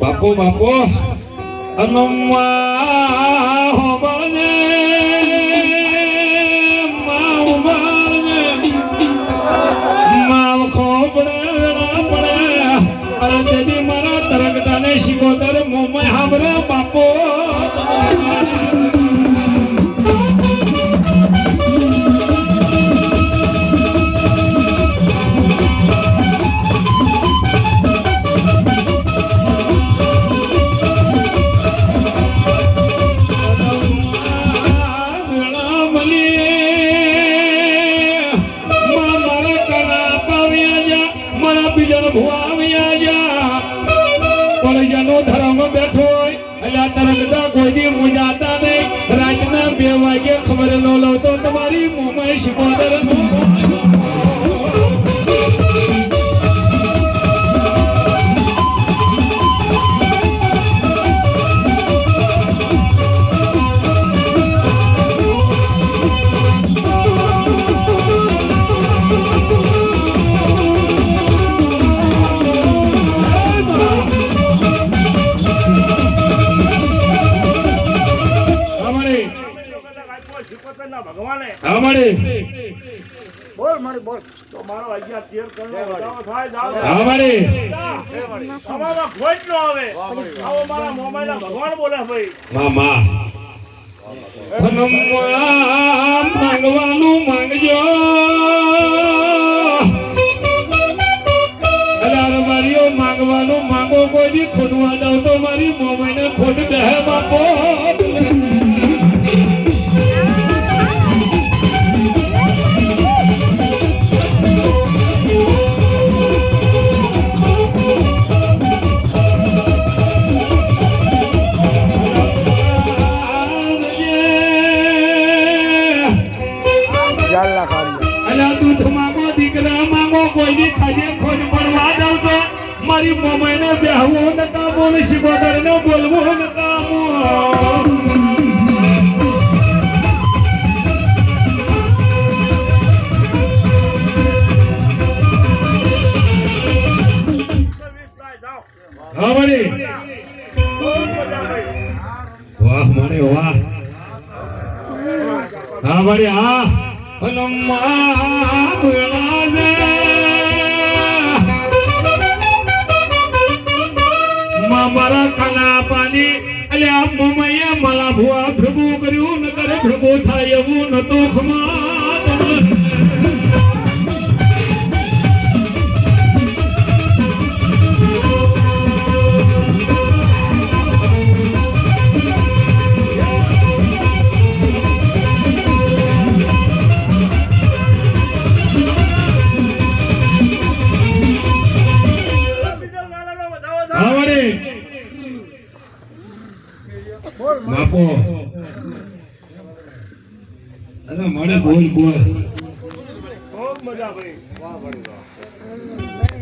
બાપુ બાપુ હોબળને માવ બાળને મારા તરગડાને શિકોતર મોમય હાંભળે બાપુ મારા બીજા ભુવા આવ્યા જા. પણ જેનો ધર્મ બેઠો હોય એટલે આ કોઈ મુજાતા નહીં. રાતના બે વાગે ખબર નો લો તો તમારી મોમાઈ શિકોદર નો ભગવાને. અમારે બોલ મારી બોલ. તો મારો અગિયાર તેર કરોડ વધારો થાય જાઓ અમારે તમારો કોઈ જ આવે. આવો મારા મોમાઈના ભગવાન બોલે ભાઈ. મામા હનુમા માંગવાનું માંગજો. મારીઓ માંગવાનું માંગો કોઈ ખોટવા દઉં તો મારી મોબાઈલ ખોટ દે બાપો. જાલ્લા ખાલી અલા દૂધ માંગો દીકરા માંગો કોઈ દી ખાજે ખોટ પડવા દઉં તો મારી મોમાઈને બેહવું નકા બોલ શિકોદર ને બોલવું નકા ભાઈ વાહ મારે વાહ. હા મારી હા. વેળા મારા ખાના પાણી અલે આ માલા ભુવા ભેગું કર્યું ન કરે ભ્રભુ થાય એવું ન ખમા. મારી બાપો. અરે મળે બોલ બોલ. બહુ મજા ભાઈ વાહ વાહ.